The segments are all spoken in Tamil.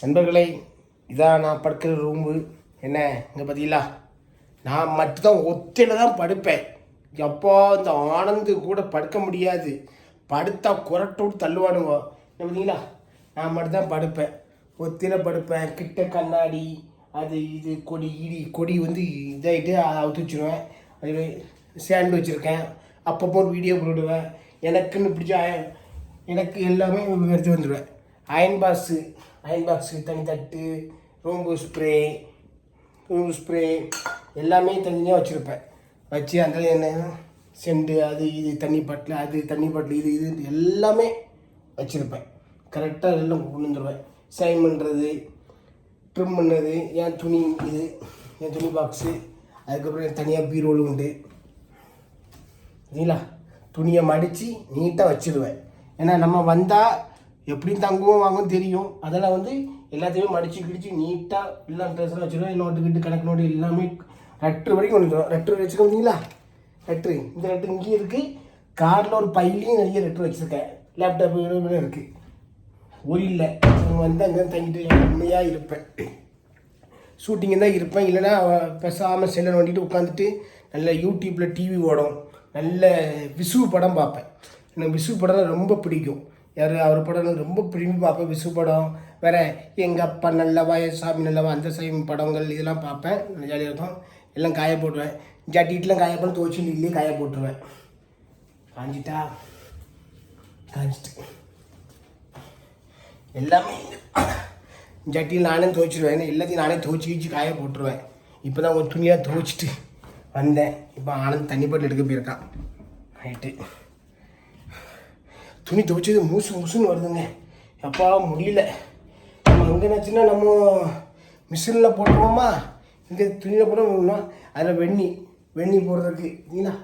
நண்பர்களே இதான் நான் படுக்கிற ரூமு என்ன இங்கே பார்த்தீங்களா நான் மட்டும்தான் ஒத்தையில் தான் படுப்பேன். எப்போ இந்த ஆனந்து கூட படுக்க முடியாது. படுத்தா குரட்டோடு தள்ளுவானுங்க என்ன பார்த்தீங்களா நான் மட்டும்தான் படுப்பேன். ஒத்தையில் படுப்பேன். கிட்ட கண்ணாடி அது இது கொடி இடி கொடி வந்து இதாகிட்டு அதை அவுத்து வச்சுருவேன். அது சேண்டு வச்சுருக்கேன். அப்பப்போ ஒரு வீடியோ போடுவேன் எனக்குன்னு பிடிச்ச எனக்கு எல்லாமே எடுத்து வந்துடுவேன். அயன் பாக்ஸு அயன் பாக்ஸு தனி தட்டு ரூம்பு ஸ்ப்ரே ரூம்பு ஸ்ப்ரே எல்லாமே தனியாக வச்சுருப்பேன். வச்சு அந்த என்ன செண்டு அது இது தண்ணி பாட்டில் அது தண்ணி பாட்டில் இது இது எல்லாமே வச்சுருப்பேன். கரெக்டாக எல்லாம் கொண்டு வந்துடுவேன் சைன் பண்ணுறது ட்ரிம் பண்ணது என் துணி இது என் துணி பாக்ஸு அதுக்கப்புறம் தனியாக பீரோல் உண்டு. நீலா துணியை மடித்து நீட்டாக வச்சுருவேன். ஏன்னா நம்ம வந்தால் எப்படியும் தங்குவோம் வாங்கும் தெரியும். அதெல்லாம் வந்து எல்லாத்தையுமே மடித்து கிடிச்சு நீட்டாக எல்லாம் ட்ரெஸ்லாம் வச்சுருவேன் நோட்டு கிட்டு கணக்கு நோட்டு எல்லாமே ரெட்ரு வரைக்கும் கொண்டு வந்துடும் ரெட்ரு வச்சுக்க பார்த்தீங்களா ரெட்ரு இந்த ரெட்ரு இங்கேயும் இருக்குது காரில் ஒரு பையிலையும் நிறைய ரெட்ரு வச்சுருக்கேன். லேப்டாப் இருக்குது ஒரு இல்லை. வந்து அங்கே தங்கிட்டு உண்மையாக இருப்பேன். ஷூட்டிங்கு தான் இருப்பேன். இல்லைன்னா பேசாமல் செல்லை நோண்டிட்டு உட்காந்துட்டு நல்ல யூடியூப்பில் டிவி ஓடும். நல்ல விசு படம் பார்ப்பேன். எனக்கு விசு படம் ரொம்ப பிடிக்கும். யார் அவர் படம் ரொம்ப விரும்பி பார்ப்பேன் விசு படம். வேறு எங்கள் அப்பா நல்லவா என் சாமி நல்லவா அந்த சாமி படங்கள் இதெல்லாம் பார்ப்பேன். ஜாலியாக இருக்கும். எல்லாம் காய போட்டுருவேன். ஜட்டிட்டுலாம் காய போட்டு துவச்சி இல்லையே காய போட்டுருவேன். காஞ்சிட்டா? காஞ்சிட்டு. எல்லாமே ஜட்டியில் நானே துவச்சிடுவேன் எல்லாத்தையும் நானே துவைச்சி வச்சு காய போட்டுருவேன். இப்போ தான் ஒரு துணியாக துவைச்சிட்டு வந்தேன். இப்போ ஆனந்த் தண்ணி பாட்டில் எடுக்க போயிருக்கான். ரைட்டு துணி துவைச்சது மூசு மூசுன்னு வருதுங்க. எப்பா முடியல. நம்ம எங்கேனாச்சுன்னா நம்ம மிஷினில் போட்டுருவோமா? இங்கே துணியில் போட்டோம்னா அதில் வெண்ணி வெண்ணி போடுறதுக்கு இல்லைங்களா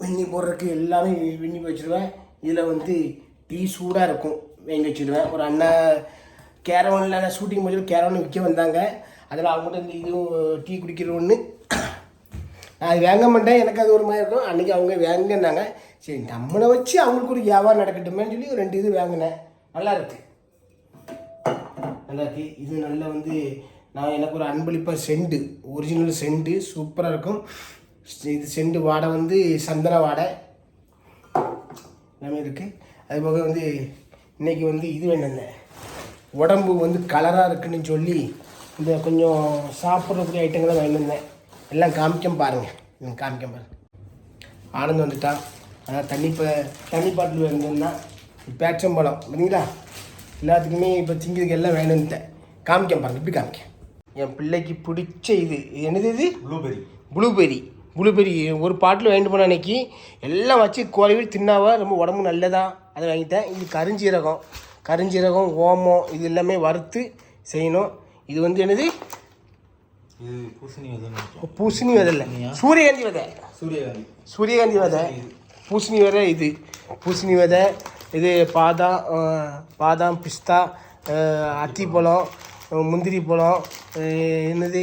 வெண்ணி போடுறதுக்கு எல்லாமே வெண்ணி வச்சுருவேன் இதில் வந்து டீ சூடாக இருக்கும் வாங்கி வச்சுருவேன். ஒரு அண்ணா கேரவனில் ஷூட்டிங் முடிச்சு கேரவன் விற்க வந்தாங்க. அதில் அவங்ககிட்ட இந்த இதுவும் டீ குடிக்கிற ஒன்று நான் அது வாங்க மாட்டேன். எனக்கு அது ஒரு மாதிரி இருக்கும். அன்றைக்கி அவங்க வாங்கினாங்க. சரி நம்மளை வச்சு அவங்களுக்கு ஒரு வியாபாரம் நடக்கட்டுமே சொல்லி ஒரு ரெண்டு இது வாங்கினேன். நல்லா இருக்கு. நல்லா இருக்கு. இது நல்லா வந்து நான் எனக்கு ஒரு அன்பளிப்பாக செண்டு ஒரிஜினல் செண்டு சூப்பராக இருக்கும். இது செண்டு வாடை வந்து சந்தன வாடை. எல்லாமே இருக்குது அது போக வந்து இன்றைக்கி வந்து இது வேணுங்க உடம்பு வந்து கலராக இருக்குன்னு சொல்லி இந்த கொஞ்சம் சாப்பிட்றக்கூடிய ஐட்டங்கள்லாம் வாங்கியிருந்தேன் எல்லாம் காமிக்க பாருங்கள் ம், காமிக்க பாருங்க. ஆனந்த் வந்துட்டான். அதான் தண்ணி இப்போ தண்ணி பாட்டில் வேணும்னா பேச்சம்பழம் பார்த்தீங்களா எல்லாத்துக்குமே இப்போ திங்கிறதுக்கு எல்லாம் வேணும்ட்டேன் காமிக்க பாருங்க இப்படி காமிக்க என் பிள்ளைக்கு பிடிச்ச இது இது என்னது இது? ப்ளூபெரி ப்ளூபெரி ப்ளூபெரி ஒரு பாட்டில் வாங்கிட்டு போன அன்னைக்கு எல்லாம் வச்சு குறைவி தின்னாவா? ரொம்ப உடம்பு நல்லதா? அதை வாங்கிட்டேன். இது கருஞ்சீரகம். கருஞ்சீரகம் ஓமம் இது எல்லாமே வறுத்து செய்யணும். இது வந்து என்னது? இது பூசணி நினைக்கிறேன். பூசணி விதை இல்லை சூரியகாந்தி விதை. சூரியகாந்தி. சூரியகாந்தி விதை. பூசணி விதை இது. பூசணி விதை இது பாதாம் பாதாம் பிஸ்தா அஹ், அத்திப்பழம் அஹ், முந்திரி பழம் என்னது?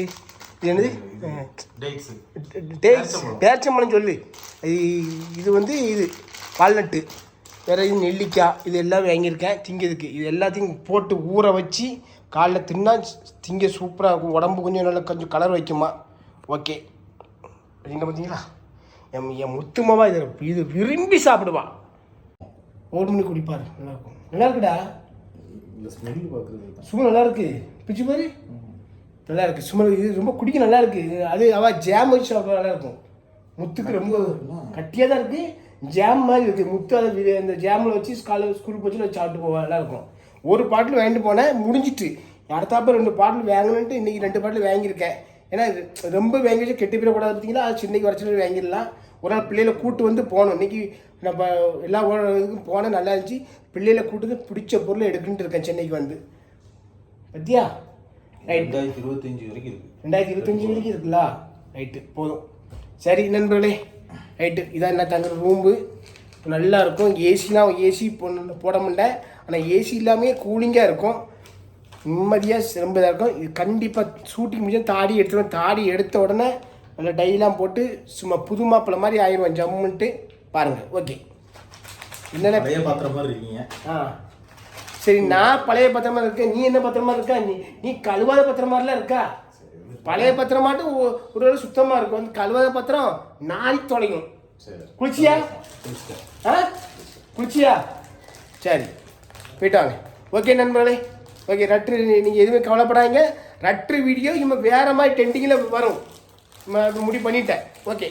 இது என்னது? டேட்ஸ். பேரிச்சம்பழம். சொல்லு. இது- இது வந்து இது வால்நட்டு. வேறு இது நெல்லிக்காய் இது எல்லாம் வாங்கியிருக்கேன். திங்கிறதுக்கு. இது எல்லாத்தையும் போட்டு ஊற வச்சு காலைல தின்னா திங்க சூப்பராக இருக்கும். உடம்பு கொஞ்சம் நல்லா கொஞ்சம் கலர் வைக்குமா? ஓகே என்ன பார்த்தீங்களா என் என் முத்துமாவா இது இது விரும்பி சாப்பிடுவா ஓட்டு மணி குடிப்பார் நல்லா இருக்கும் நல்லா இருக்குடா இந்த சும்மா நல்லா இருக்கு பிச்சு பாரு. நல்லா இருக்கு சும்மா இது ரொம்ப குடிக்க நல்லா இருக்கு அது அவ ஜாம் வச்சு சாப்பிட நல்லா இருக்கும் முத்துக்கு ரொம்ப கட்டியாக தான் இருக்கு. ஜாம் மாதிரி இருக்கு. முத்து அதை அந்த ஜாமில் வச்சு காலையில் ஸ்கூலுக்கு வச்சு நான் சாப்பிட்டு போவேன். நல்லா இருக்கும் ஒரு பாட்டில் வாங்கிட்டு போனேன் முடிஞ்சிட்டு. அடுத்தாப்ப ரெண்டு பாட்டில் வாங்கணுன்ட்டு இன்னைக்கு ரெண்டு பாட்டில் வாங்கியிருக்கேன். ஏன்னா இது ரொம்ப வாங்கி வச்சு கெட்டு போயிடக்கூடாது பார்த்தீங்களா அது சின்னைக்கு வரைச்சு வாங்கிடலாம். ஒரு நாள் பிள்ளைகளை கூட்டு வந்து போகணும். இன்னைக்கு நம்ம எல்லா இதுக்கும் போனேன் நல்லா இருந்துச்சு. பிள்ளைகளை கூட்டு பிடிச்ச பொருளை எடுக்குன்ட்டு இருக்கேன் சென்னைக்கு வந்து. பத்தியா? ரைட் ரெண்டாயிரத்தி இருபத்தஞ்சு வரைக்கும் இருக்கு. ரெண்டாயிரத்தி இருபத்தஞ்சி வரைக்கும் இருக்குல்ல? ரைட்டு போதும். சரி நண்பர்களே. ரைட்டு இதான் என்ன தங்குற ரூம்பு. நல்லா இருக்கும். ஏசிலாம் ஏசி போட போட முடியல ஆனால் ஏசி இல்லாமல் கூலிங்காக இருக்கும். நிம்மதியாக ரொம்ப இதாக இருக்கும். இது கண்டிப்பாக ஷூட்டிங் முடிஞ்சு தாடி எடுத்துருவேன். தாடி எடுத்த உடனே நல்லா டைலாம் போட்டு சும்மா புது மாப்பிள்ளை மாதிரி ஆயிடுவேன் ஜம்முன்ட்டு. பாருங்கள் ஓகே என்னென்ன நிறைய பாத்திர மாதிரி இருக்கீங்க. ஆ. சரி நான் பழைய பத்திரமா இருக்கேன். நீ என்ன பத்திரமா இருக்கா? நீ நீ கழுவாத பத்திரமாரிலாம் இருக்கா? பழைய பத்திரமாட்டும் ஒ- ஒரு வேளை சுத்தமாக இருக்கும். வந்து கழுவாத பத்திரம் நாளைக்கு தொலைக்கும் சரி. குளிச்சியா? ஆ? குளிச்சியா? சரி. போயிட்டு வாங்க. ஓகே நண்பர்களே. ஓகே ரட்ரு நீங்கள் எதுவுமே கவலைப்படாதீங்க. ரட்ரு வீடியோ இவங்க வேறு மாதிரி ட்ரெண்டிங்கில் வரும். அது முடிவு பண்ணிட்டேன். ஓகே